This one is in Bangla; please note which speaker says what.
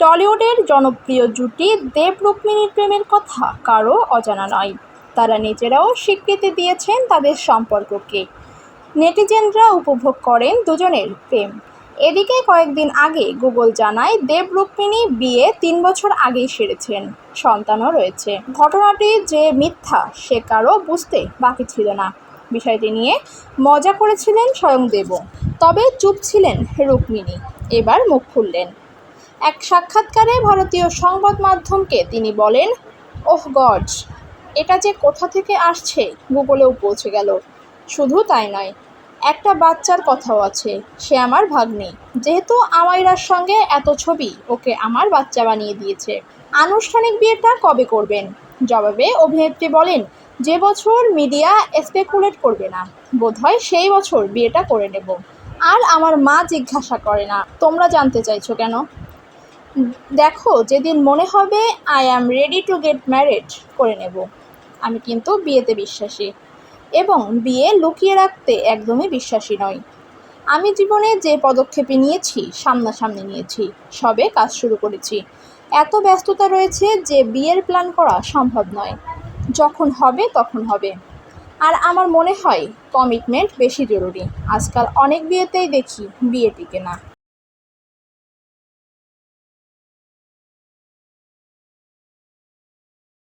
Speaker 1: টলিউডের জনপ্রিয় জুটি দেব রুক্মিণীর প্রেমের কথা কারও অজানা নয়। তারা নিজেরাও স্বীকৃতি দিয়েছেন তাদের সম্পর্ককে। নেটিজেনরা উপভোগ করেন দুজনের প্রেম। এদিকে কয়েকদিন আগে গুগল জানায়, দেব রুক্মিণী বিয়ে তিন বছর আগেই সেরেছেন। সন্তানও রয়েছে। ঘটনাটি যে মিথ্যা, সে কারও বুঝতে বাকি ছিল না। বিষয়টি নিয়ে মজা করেছিলেন স্বয়ং দেবও। তবে চুপ ছিলেন রুক্মিণী। এবার মুখ খুললেন। এক সাক্ষাৎকারে ভারতীয় সংবাদ মাধ্যমকে তিনি বলেন, ওহ গড, এটা যে কোথা থেকে আসছে গুগলেও পৌঁছে গেল। শুধু তাই নয়, একটা বাচ্চার কথাও আছে, সে আমার ভাগ্নে। যেহেতু আমাইরার সঙ্গে এত ছবি, ওকে আমার বাচ্চা বানিয়ে দিয়েছে। আনুষ্ঠানিক বিয়েটা কবে করবেন? জবাবে অভিনেত্রী বলেন, যে বছর মিডিয়া স্পেকুলেট করবে না, বোধহয় সেই বছর বিয়েটা করে নেব। আর আমার মা জিজ্ঞাসা করে না। তোমরা জানতে চাইছো কেন? দেখো, যেদিন মনে হবে I am ready to get married করে নেব। আমি কিন্তু বিয়েতে বিশ্বাসী। এবং বিয়ে লুকিয়ে রাখতে একদমই বিশ্বাসী নই। আমি জীবনে যে পদক্ষেপে নিয়েছি, সামনাসামনি নিয়েছি, সবে কাজ শুরু করেছি। এত ব্যস্ততা রয়েছে যে বিয়ের প্ল্যান করা সম্ভব নয়। যখন হবে, তখন হবে। আর আমার মনে হয় কমিটমেন্ট বেশি জরুরি। আজকাল অনেক বিয়েতেই দেখি, বিয়ে টিকে না।